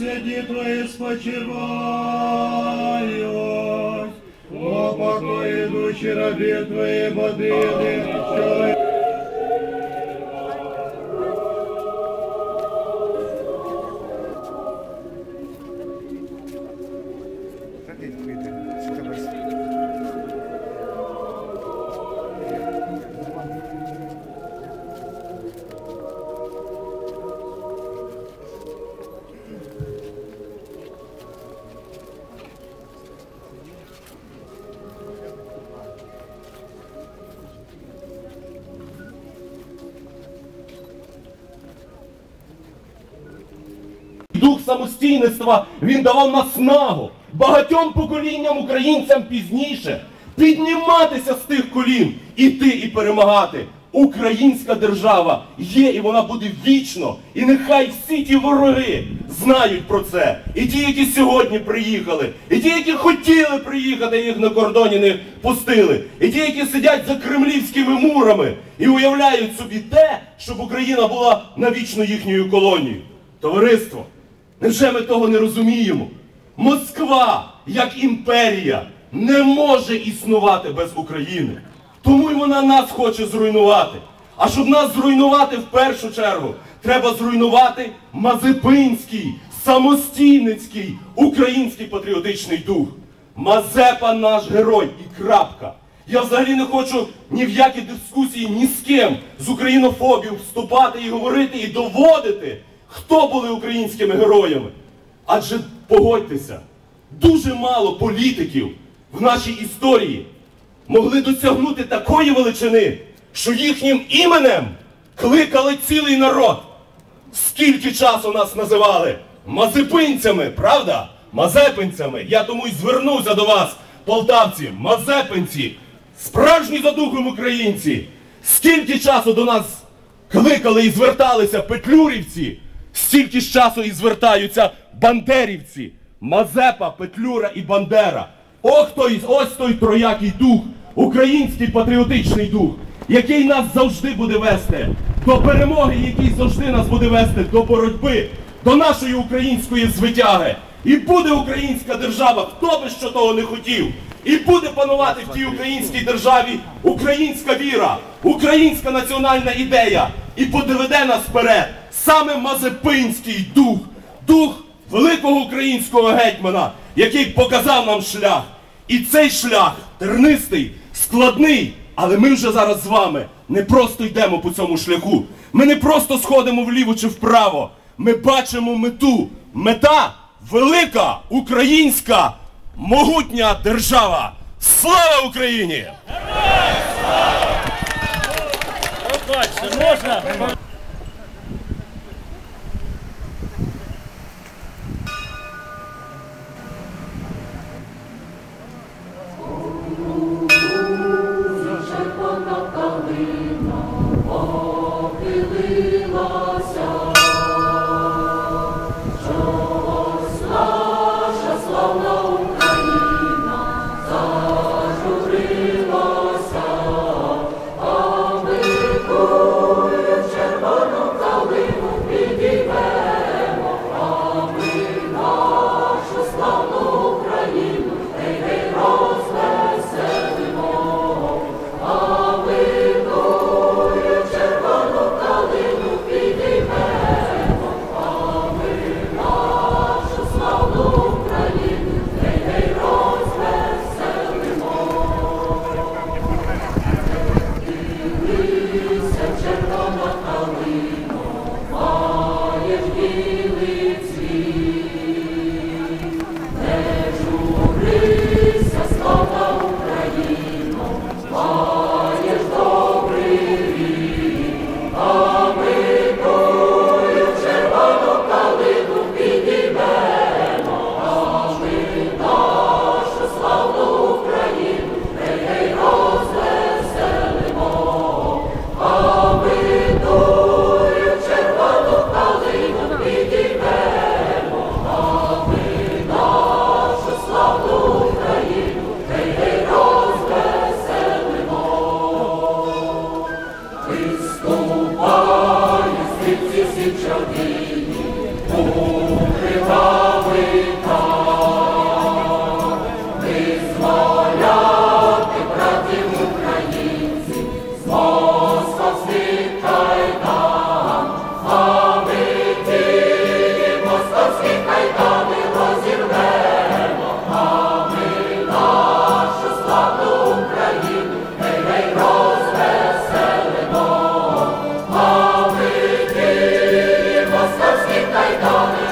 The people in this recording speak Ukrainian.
Святі Твої спочивають, о покої душі рабі Твої водили, чоловік. Thank you. Дух самостійництва він давав наснагу багатьом поколінням українцям пізніше підніматися з тих колін, іти і перемагати. Українська держава є і вона буде вічно. І нехай всі ті вороги знають про це. І ті, які сьогодні приїхали, і ті, які хотіли приїхати, їх на кордоні не пустили, і ті, які сидять за кремлівськими мурами і уявляють собі те, щоб Україна була навічно їхньою колонією. Товариство, невже ми того не розуміємо? Москва, як імперія, не може існувати без України. Тому й вона нас хоче зруйнувати. А щоб нас зруйнувати в першу чергу, треба зруйнувати Мазепинський, самостійницький, український патріотичний дух. Мазепа наш герой і крапка. Я взагалі не хочу ні в які дискусії ні з ким з українофобів вступати і говорити і доводити, хто були українськими героями. Адже погодьтеся, дуже мало політиків в нашій історії могли досягнути такої величини, що їхнім іменем кликали цілий народ. Скільки часу нас називали мазепинцями, правда? Мазепинцями. Я тому й звернувся до вас, полтавці, мазепинці, справжні за духом українці. Скільки часу до нас кликали і зверталися петлюрівці, стільки ж часу і звертаються бандерівці. Мазепа, Петлюра і Бандера. Ох той, ось той троякий дух, український патріотичний дух, який нас завжди буде вести до перемоги, який завжди нас буде вести до боротьби, до нашої української звитяги. І буде українська держава, хто би що того не хотів. І буде панувати в тій українській державі українська віра, українська національна ідея. І подиведе нас вперед саме Мазепинський дух, дух великого українського гетьмана, який показав нам шлях. І цей шлях тернистий, складний, але ми вже зараз з вами не просто йдемо по цьому шляху. Ми не просто сходимо вліво чи вправо. Ми бачимо мету. Мета велика українська могутня держава. Слава Україні! Бачите, можна? Lord. I.